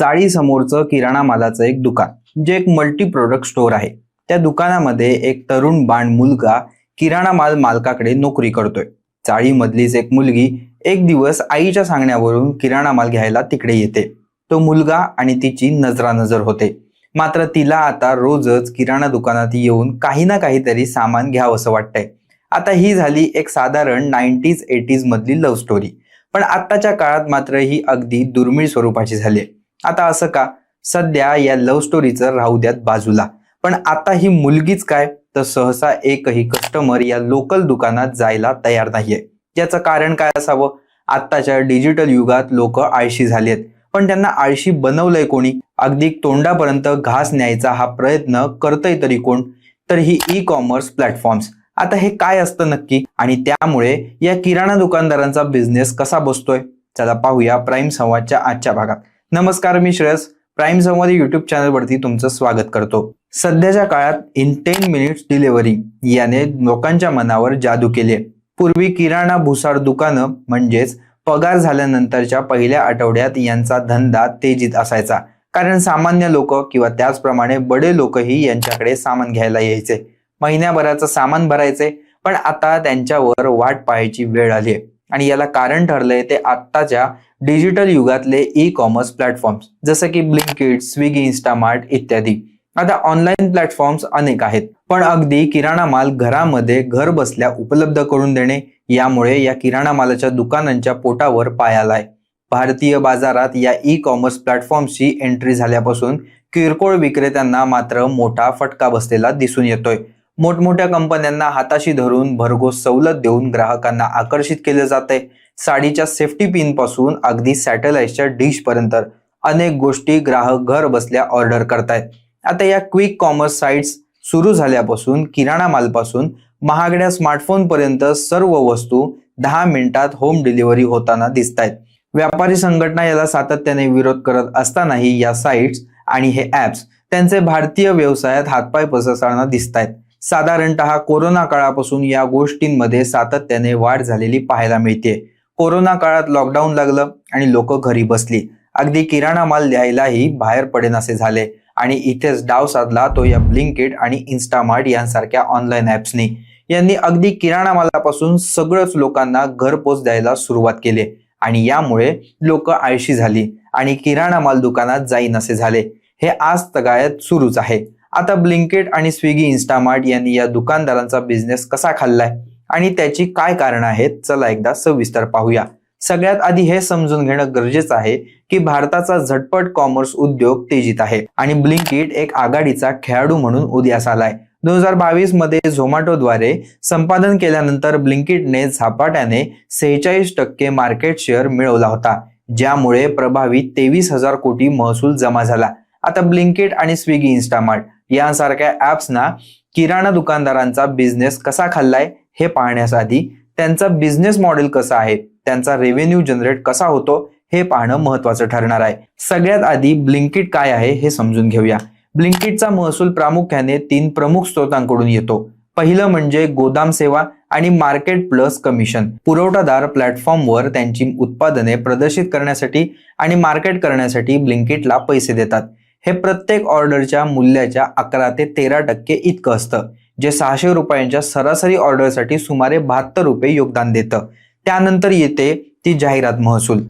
चाळी समोरचं किराणा मालाचं एक दुकान जे एक मल्टी प्रोडक्ट स्टोअर आहे. त्या दुकानामध्ये एक तरुण बाण मुलगा किराणा माल मालकाकडे नोकरी करतोय. चाळीमधलीच एक मुलगी एक दिवस आईच्या सांगण्यावरून किराणा माल घ्यायला तिकडे येते. तो मुलगा आणि तिची नजरानजर होते. मात्र तिला आता रोजच किराणा दुकानात येऊन काही ना काहीतरी सामान घ्यावंसं वाटतंय. आता ही झाली एक साधारण नाईन्टीज एटीज मधली लव्ह स्टोरी पण आत्ताच्या काळात मात्र ही अगदी दुर्मिळ स्वरूपाची झाली आता असं का? सध्या या लव्ह स्टोरीचं राहू द्यात बाजूला. पण आता ही मुलगीच काय? तर सहसा एकही कस्टमर या लोकल दुकानात जायला तयार नाहीये. याचं कारण काय असावं? आत्ताच्या डिजिटल युगात लोक आळशी झालेत. पण त्यांना आळशी बनवलंय कोणी? अगदी तोंडापर्यंत घास न्यायचा हा प्रयत्न करतय तरी कोण? तर ही ई कॉमर्स प्लॅटफॉर्म्स आता हे काय असतं नक्की? आणि त्यामुळे या किराणा दुकानदारांचा बिझनेस कसा बसतोय? चला पाहूया प्राईम संवादच्या आजच्या भागात. नमस्कार मी श्रेयस. प्राईम संवाद युट्यूब चॅनलवरती तुमचं स्वागत करतो. सध्याच्या काळात इन टेन मिनिट्स डिलिव्हरी याने लोकांच्या मनावर जादू केले पूर्वी किराणा भुसार दुकानं म्हणजेच पगार झाल्यानंतरच्या पहिल्या आठवड्यात यांचा धंदा तेजीत असायचा. कारण सामान्य लोक किंवा त्याचप्रमाणे बडे लोकही यांच्याकडे सामान घ्यायला यायचे. महिन्याभराचं सामान भरायचे पण आता त्यांच्यावर वाट पाहायची वेळ आली आणि याला कारण ठरलंय ते आत्ताच्या डिजिटल युगातले ई कॉमर्स प्लॅटफॉर्म्स जसं की ब्लिंकिट स्विगी इन्स्टामार्ट इत्यादी. आता ऑनलाईन प्लॅटफॉर्म्स अनेक आहेत पण अगदी किराणा माल घरामध्ये घर बसल्या उपलब्ध करून देणे यामुळे या किराणा मालाच्या दुकानांच्या पोटावर पाय आलाय भारतीय बाजारात या ई कॉमर्स प्लॅटफॉर्मची एंट्री झाल्यापासून किरकोळ विक्रेत्यांना मात्र मोठा फटका बसलेला दिसून येतोय. मोठमोठ्या कंपन्यांना हाताशी धरून भरघोस सवलत देऊन ग्राहकांना आकर्षित केले जाते साडीच्या सेफ्टी पिनपासून अगदी सॅटेलाइटच्या डिश पर्यंत अनेक गोष्टी ग्राहक घर बसल्या ऑर्डर करतायत. आता या क्विक कॉमर्स साईट्स सुरू झाल्यापासून किराणा मालपासून महागड्या स्मार्टफोन पर्यंत सर्व वस्तू दहा मिनिटात होम डिलिव्हरी होताना दिसत आहेत व्यापारी संघटना याला सातत्याने विरोध करत असतानाही या साईट्स आणि हे ऍप्स त्यांचे भारतीय व्यवसायात हातपाय पसरताना दिसत आहेत साधारणतः कोरोना काळापासून या गोष्टींमध्ये सातत्याने वाढ झालेली पाहायला मिळते. कोरोना काळात लॉकडाऊन लागलं आणि लोक घरी बसली. अगदी किराणा माल द्यायलाही बाहेर पडेनासे झाले आणि इथेच डाव साधला तो या ब्लिंकेट आणि इन्स्टामार्ट यांसारख्या ऑनलाईन ऍप्सनी यांनी अगदी किराणा मालापासून सगळंच लोकांना घरपोच द्यायला सुरुवात केली आणि यामुळे लोक आळशी झाली आणि किराणा माल दुकानात जाईनसे झाले. हे आज तगायत सुरूच आहे. आता ब्लिंकेट आणि स्विगी इन्स्टामार्ट यांनी या दुकानदारांचा बिझनेस कसा खाल्लाय आणि त्याची काय कारण आहेत चला एकदा सविस्तर पाहूया. सगळ्यात आधी हे समजून घेणं गरजेचं आहे की भारताचा झटपट कॉमर्स उद्योग तेजीत आहे आणि ब्लिंकिट एक आघाडीचा खेळाडू म्हणून उदयास आलाय. दोन हजार बावीसमध्ये झोमॅटोद्वारे संपादन केल्यानंतर ब्लिंकिटने झपाट्याने सेहेचाळीस टक्के मार्केट शेअर मिळवला होता ज्यामुळे प्रभावी तेवीस हजार कोटी महसूल जमा झाला. आता ब्लिंकेट आणि स्विगी इन्स्टामार्ट यांसारख्या ऍप्सना किराणा दुकानदारांचा बिझनेस कसा खाल्लाय हे पाहण्यासाठी त्यांचा बिझनेस मॉडेल कसा आहे त्यांचा रेव्हेन्यू जनरेट कसा होतो हे पाहणं महत्वाचं ठरणार आहे. सगळ्यात आधी ब्लिंकिट काय आहे हे समजून घेऊया. ब्लिंकिटचा महसूल प्रामुख्याने तीन प्रमुख स्रोतांकडून येतो. पहिलं म्हणजे गोदाम सेवा आणि मार्केट प्लस कमिशन पुरवठादार प्लॅटफॉर्मवर त्यांची उत्पादने प्रदर्शित करण्यासाठी आणि मार्केट करण्यासाठी ब्लिंकिटला पैसे देतात. हे प्रत्येक ऑर्डरच्या मूल्याच्या अकरा ते तेरा टक्के इतकं असतं जे सहाशे रुपयांच्या सरासरी ऑर्डरसाठी सुमारे बहात्तर रुपये योगदान देतं. त्यानंतर येते ती जाहिरात महसूल.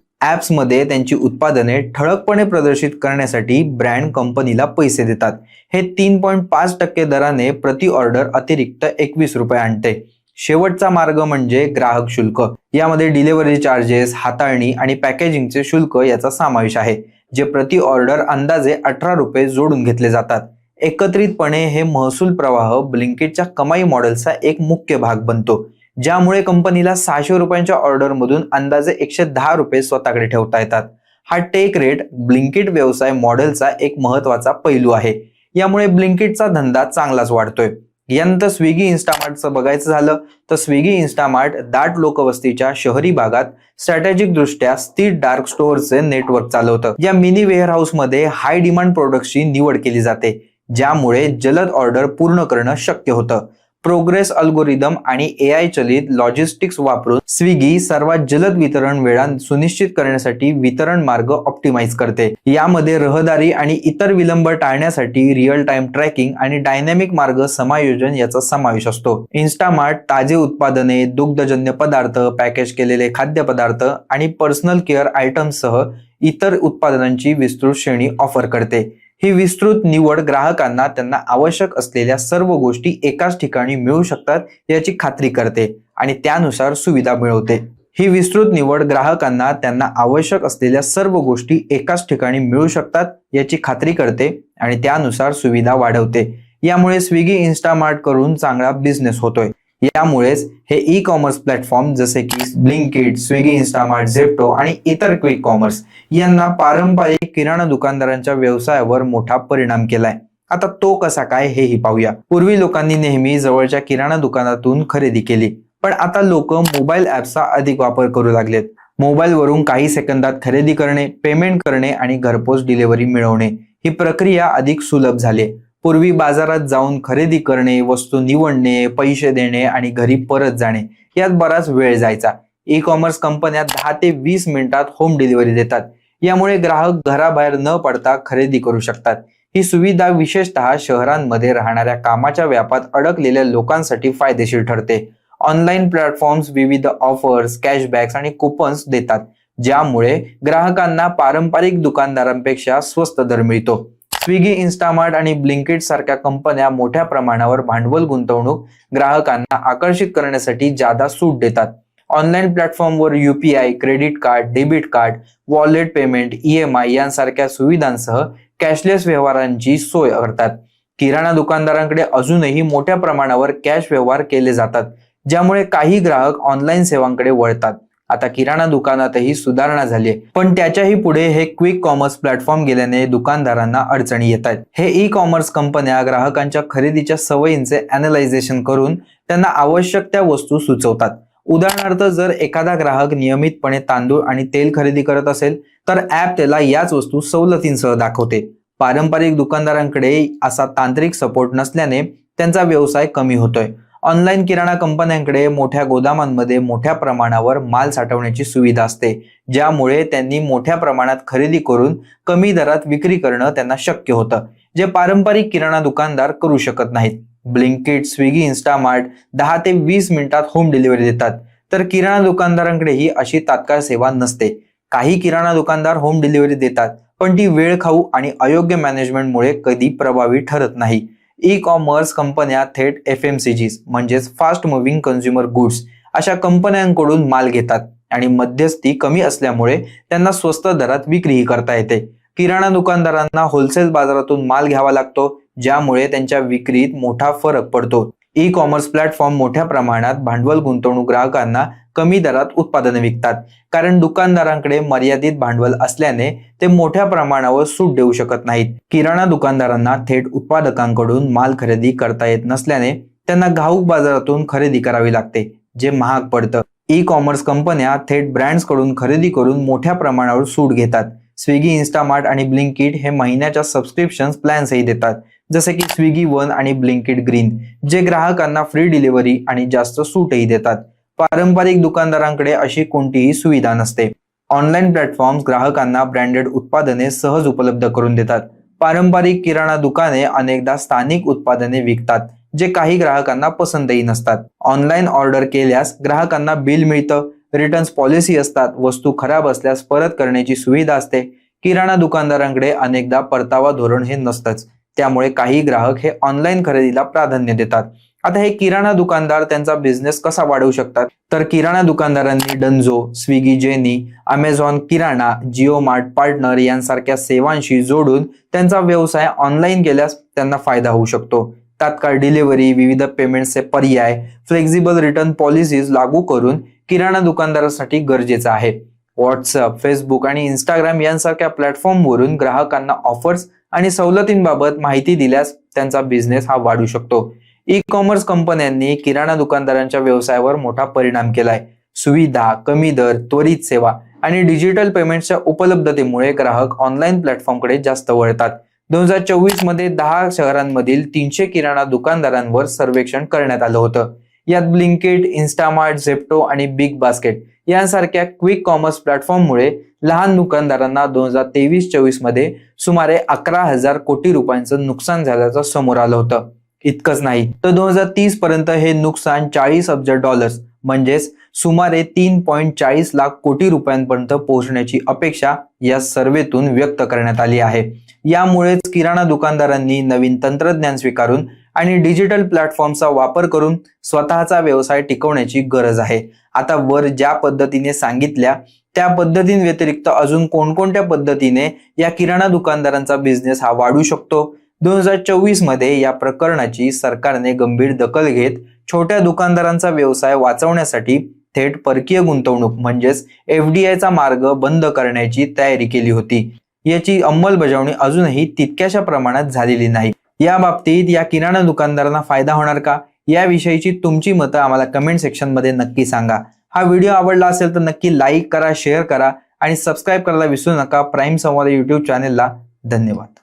मध्ये त्यांची उत्पादने ठळकपणे प्रदर्शित करण्यासाठी ब्रँड कंपनीला पैसे देतात. हे तीन पॉईंट पाच टक्के दराने प्रति ऑर्डर अतिरिक्त एकवीस रुपये आणते. शेवटचा मार्ग म्हणजे ग्राहक शुल्क. यामध्ये डिलिव्हरी चार्जेस हाताळणी आणि पॅकेजिंगचे शुल्क याचा समावेश आहे. जे प्रति ऑर्डर अंदाजे अठरा रुपये जोडून घेतले जातात. एकत्रितपणे हे महसूल प्रवाह ब्लिंकेटच्या कमाई मॉडेलचा एक मुख्य भाग बनतो ज्यामुळे कंपनीला सहाशे रुपयांच्या ऑर्डरमधून अंदाजे एकशे दहा रुपये स्वतःकडे ठेवता येतात. हा टेक रेट ब्लिंकिट व्यवसाय मॉडेलचा एक महत्त्वाचा पैलू आहे. यामुळे ब्लिंकिटचा धंदा चांगलाच वाढतोय. यानंतर स्विगी इन्स्टामार्टचं बघायचं झालं तर स्विगी इन्स्टामार्ट दाट लोकवस्तीच्या शहरी भागात स्ट्रॅटेजिक दृष्ट्या स्थिर डार्क स्टोअरचे नेटवर्क चालवतं. या मिनी वेअर हाऊसमध्ये हाय डिमांड प्रोडक्टची निवड केली जाते ज्यामुळे जलद ऑर्डर पूर्ण करणं शक्य होतं. प्रोग्रेस अल्गोरिदम आणि ए आय चलित लॉजिस्टिक्स वापरून स्विगी सर्वात जलद वितरण वेळा सुनिश्चित करण्यासाठी वितरण मार्ग ऑप्टिमाइज करते. यामध्ये रहदारी आणि इतर विलंब टाळण्यासाठी रिअल टाइम ट्रॅकिंग आणि डायनॅमिक मार्ग समायोजन याचा समावेश असतो. इन्स्टामार्ट ताजे उत्पादने दुग्धजन्य पदार्थ पॅकेज केलेले खाद्यपदार्थ आणि पर्सनल केअर आयटमसह इतर उत्पादनांची विस्तृत श्रेणी ऑफर करते. ही विस्तृत निवड ग्राहकांना त्यांना आवश्यक असलेल्या सर्व गोष्टी एकाच ठिकाणी मिळू शकतात याची खात्री करते आणि त्यानुसार सुविधा मिळवते. ही विस्तृत निवड ग्राहकांना त्यांना आवश्यक असलेल्या सर्व गोष्टी एकाच ठिकाणी मिळू शकतात याची खात्री करते आणि त्यानुसार सुविधा वाढवते. यामुळे स्विगी इन्स्टामार्ट करून चांगला बिझनेस होतोय. यामुळेच हे ई कॉमर्स प्लॅटफॉर्म जसे की ब्लिंकिट स्विगी इन्स्टामार्ट झेप्टो आणि इतर क्विक कॉमर्स यांना पारंपरिक किराणा दुकानदारांच्या व्यवसायावर मोठा परिणाम केलाय. आता तो कसा काय हेही पाहूया. पूर्वी लोकांनी नेहमी जवळच्या किराणा दुकानातून खरेदी केली. पण आता लोक मोबाईल ऍपचा अधिक वापर करू लागलेत. मोबाईलवरून काही सेकंदात खरेदी करणे पेमेंट करणे आणि घरपोच डिलिव्हरी मिळवणे ही प्रक्रिया अधिक सुलभ झाली पूर्वी बाजारात जाऊन खरेदी करणे वस्तू निवडणे पैसे देणे आणि घरी परत जाणे यात बराच वेळ जायचा. ई कॉमर्स कंपन्या दहा ते वीस मिनिटात होम डिलिव्हरी देतात. यामुळे ग्राहक घराबाहेर न पडता खरेदी करू शकतात. ही सुविधा विशेषतः शहरांमध्ये राहणाऱ्या कामाच्या व्यापात अडकलेल्या लोकांसाठी फायदेशीर ठरते. ऑनलाईन प्लॅटफॉर्म्स विविध ऑफर्स कॅशबॅक्स आणि कुपन्स देतात ज्यामुळे ग्राहकांना पारंपरिक दुकानदारांपेक्षा स्वस्त दर मिळतो. स्विगी इन्स्टामार्ट आणि ब्लिंकिट सारख्या कंपन्या मोठ्या प्रमाणावर भांडवल गुंतवणूक ग्राहकांना आकर्षित करण्यासाठी जादा सूट देतात. ऑनलाईन प्लॅटफॉर्मवर UPI credit card debit card wallet payment EMI यांसारख्या सुविधांसह कॅशलेस व्यवहारांची सोय करतात. किराणा दुकानदारांकडे अजूनही मोठ्या प्रमाणावर कॅश व्यवहार केले जातात ज्यामुळे काही ग्राहक ऑनलाईन सेवांकडे वळतात. आता किराणा दुकानातही सुधारणा झाली पण त्याच्याही पुढे हे क्विक कॉमर्स प्लॅटफॉर्म गेल्याने दुकानदारांना अडचणी येत आहेत. हे ई कॉमर्स कंपन्या ग्राहकांच्या खरेदीच्या सवयींचे अनालायझेशन करून त्यांना आवश्यक त्या वस्तू सुचवतात. उदाहरणार्थ जर एखादा ग्राहक नियमितपणे तांदूळ आणि तेल खरेदी करत असेल तर ऍप त्याला याच वस्तू सवलतींसह दाखवते. पारंपरिक दुकानदारांकडे असा तांत्रिक सपोर्ट नसल्याने त्यांचा व्यवसाय कमी होतोय. ऑनलाईन किराणा कंपन्यांकडे मोठ्या गोदामांमध्ये मोठ्या प्रमाणावर माल साठवण्याची सुविधा असते. ज्यामुळे त्यांनी मोठ्या प्रमाणात खरेदी करून कमी दरात विक्री करणं त्यांना शक्य होतं. जे पारंपरिक किराणा दुकानदार करू शकत नाहीत. ब्लिंकिट स्विगी इन्स्टामार्ट दहा ते वीस मिनिटात होम डिलिव्हरी देतात. तर किराणा दुकानदारांकडेही अशी तात्काळ सेवा नसते. काही किराणा दुकानदार होम डिलिव्हरी देतात पण ती वेळ खाऊ आणि अयोग्य मॅनेजमेंटमुळे कधी प्रभावी ठरत नाही. ई कॉमर्स कंपन्या थेट एफ एम सी जीज म्हणजेच फास्ट मुव्हिंग कन्झ्युमर गुड्स अशा कंपन्यांकडून माल घेतात आणि मध्यस्थी कमी असल्यामुळे त्यांना स्वस्त दरात विक्रीही करता येते. किराणा दुकानदारांना होलसेल बाजारातून माल घ्यावा लागतो ज्यामुळे त्यांच्या विक्रीत मोठा फरक पडतो. ई कॉमर्स प्लॅटफॉर्म मोठ्या प्रमाणात भांडवल गुंतवणूक ग्राहकांना कमी दरात उत्पादने विकतात. कारण दुकानदारांकडे मर्यादित भांडवल असल्याने ते मोठ्या प्रमाणावर सूट देऊ शकत नाहीत. किराणा दुकानदारांना थेट उत्पादकांकडून माल खरेदी करता येत नसल्याने त्यांना घाऊक बाजारातून खरेदी करावी लागते जे महाग पडतं. ई कॉमर्स कंपन्या थेट ब्रँड्सकडून खरेदी करून मोठ्या प्रमाणावर सूट घेतात. स्विगी इन्स्टामार्ट आणि ब्लिंकिट हे महिन्याच्या सबस्क्रिप्शन प्लॅन्सही देतात. जसे की स्विगी वन आणि ब्लिंकिट ग्रीन जे ग्राहकांना फ्री डिलिव्हरी आणि जास्त सूटही देतात. पारंपरिक दुकानदारांकडे अशी कोणतीही सुविधा नसते. ऑनलाईन प्लॅटफॉर्म्स ग्राहकांना ब्रँडेड उत्पादने सहज उपलब्ध करून देतात. पारंपरिक किराणा दुकाने अनेकदा स्थानिक उत्पादने विकतात जे काही ग्राहकांना पसंतही नसतात. ऑनलाईन ऑर्डर केल्यास ग्राहकांना बिल मिळतं रिटर्न्स पॉलिसी असतात वस्तू खराब असल्यास परत करण्याची सुविधा असते. किराणा दुकानदारांकडे अनेकदा परतावा धोरण हे नसतंच त्यामुळे काही ग्राहक हे ऑनलाईन खरेदीला प्राधान्य देतात. आता हे किराणा दुकानदार त्यांचा बिझनेस कसा वाढवू शकतात? तर किराणा दुकानदारांनी डंझो स्विगी जेनी अमेझॉन किराणा जिओ मार्ट पार्टनर यांसारख्या सेवांशी जोडून त्यांचा व्यवसाय ऑनलाईन केल्यास त्यांना फायदा होऊ शकतो. तात्काळ डिलिव्हरी विविध पेमेंटचे पर्याय फ्लेक्झिबल रिटर्न पॉलिसीज लागू करून किराणा दुकानदारासाठी गरजेचं आहे. व्हॉट्सअप फेसबुक आणि इंस्टाग्राम यांसारख्या प्लॅटफॉर्मवरून ग्राहकांना ऑफर्स आणि सवलतींबाबत माहिती दिल्यास त्यांचा बिझनेस हा वाढू शकतो. ई कॉमर्स कंपन्यांनी किराणा दुकानदारांच्या व्यवसायावर मोठा परिणाम केलाय. सुविधा कमी दर त्वरित सेवा आणि डिजिटल पेमेंटच्या उपलब्धतेमुळे ग्राहक ऑनलाईन प्लॅटफॉर्मकडे जास्त वळतात. दोन हजार चोवीसमध्ये दहा शहरांमधील तीनशे किराणा दुकानदारांवर सर्वेक्षण करण्यात आलं होतं. यात ब्लिंकेट इन्स्टामार्ट झेप्टो आणि बिग बास्केट यांसारख्या क्विक कॉमर्स प्लॅटफॉर्ममुळे लहान दुकानदारांना दोन हजार तेवीस चोवीसमध्ये सुमारे अकरा हजार कोटी रुपयांचं नुकसान झाल्याचं समोर आलं होतं. इतकंच नाही. तर दोन हजार तीस पर्यंत हे नुकसान चाळीस अब्ज डॉलर्स म्हणजेच सुमारे तीन पॉईंट चाळीस लाख कोटी रुपयांपर्यंत पोहोचण्याची अपेक्षा या सर्वेतून व्यक्त करण्यात आली आहे. यामुळेच किराणा दुकानदारांनी नवीन तंत्रज्ञान स्वीकारून आणि डिजिटल प्लॅटफॉर्मचा वापर करून स्वतःचा व्यवसाय टिकवण्याची गरज आहे. आता वर ज्या पद्धतीने सांगितल्या त्या पद्धतीं व्यतिरिक्त अजून कोणकोणत्या पद्धतीने या किराणा दुकानदारांचा बिझनेस हा वाढू शकतो? दोन हजार चोवीसमध्ये या प्रकरणाची सरकारने गंभीर दखल घेत छोट्या दुकानदारांचा व्यवसाय वाचवण्यासाठी थेट परकीय गुंतवणूक म्हणजेच एफडीआयचा मार्ग बंद करण्याची तयारी केली होती. याची अंमलबजावणी अजूनही तितक्याशा प्रमाणात झालेली नाही. या बाबतीत या किराणा दुकानदारांना फायदा होणार का? याविषयीची तुमची मतं आम्हाला कमेंट सेक्शनमध्ये नक्की सांगा. हा व्हिडिओ आवडला असेल तर नक्की लाईक करा शेअर करा आणि सबस्क्राईब करायला विसरू नका. प्राईम संवाद युट्यूब चॅनेलला धन्यवाद.